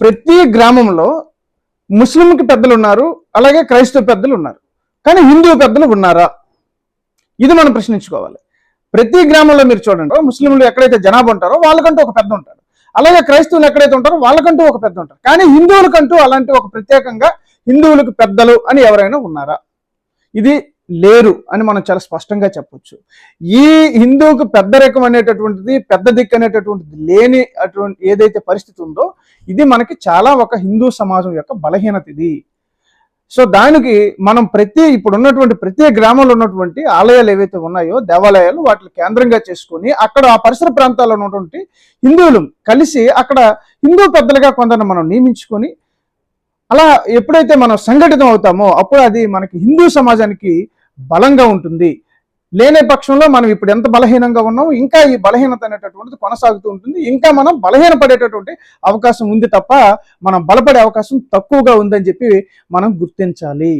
ప్రతి గ్రామంలో ముస్లింకి పెద్దలు ఉన్నారు అలాగే క్రైస్తవ పెద్దలు ఉన్నారు. కానీ హిందూ పెద్దలు ఉన్నారా? ఇది మనం ప్రశ్నించుకోవాలి. ప్రతి గ్రామంలో మీరు చూడండి ముస్లింలు ఎక్కడైతే జనాభా ఉంటారో వాళ్ళకంటూ ఒక పెద్ద ఉంటారు. అలాగే క్రైస్తవులు ఎక్కడైతే ఉంటారో వాళ్ళకంటూ ఒక పెద్ద ఉంటారు. కానీ హిందువులకంటూ అలాంటి ఒక ప్రత్యేకంగా హిందువులకు పెద్దలు అని ఎవరైనా ఉన్నారా? ఇది లేరు అని మనం చాలా స్పష్టంగా చెప్పొచ్చు. ఈ హిందువుకు పెద్ద రకం అనేటటువంటిది పెద్ద దిక్కు అనేటటువంటిది లేని అటువంటి ఏదైతే పరిస్థితి ఉందో ఇది మనకి చాలా ఒక హిందూ సమాజం యొక్క బలహీనత ఇది. సో దానికి మనం ప్రతి ఇప్పుడు ఉన్నటువంటి ప్రతి గ్రామంలో ఉన్నటువంటి ఆలయాలు ఏవైతే ఉన్నాయో దేవాలయాలు వాటిని కేంద్రంగా చేసుకొని అక్కడ ఆ పరిసర ప్రాంతాల్లో ఉన్నటువంటి హిందువులు కలిసి అక్కడ హిందూ పెద్దలుగా కొందరిని మనం నియమించుకొని అలా ఎప్పుడైతే మనం సంఘటితం అవుతామో అప్పుడు అది మనకి హిందూ సమాజానికి బలంగా ఉంటుంది. లేని పక్షంలో మనం ఇప్పుడు ఎంత బలహీనంగా ఉన్నామో ఇంకా ఈ బలహీనత అనేటటువంటిది కొనసాగుతూ ఉంటుంది. ఇంకా మనం బలహీన పడేటటువంటి అవకాశం ఉంది తప్ప మనం బలపడే అవకాశం తక్కువగా ఉందని చెప్పి మనం గుర్తించాలి.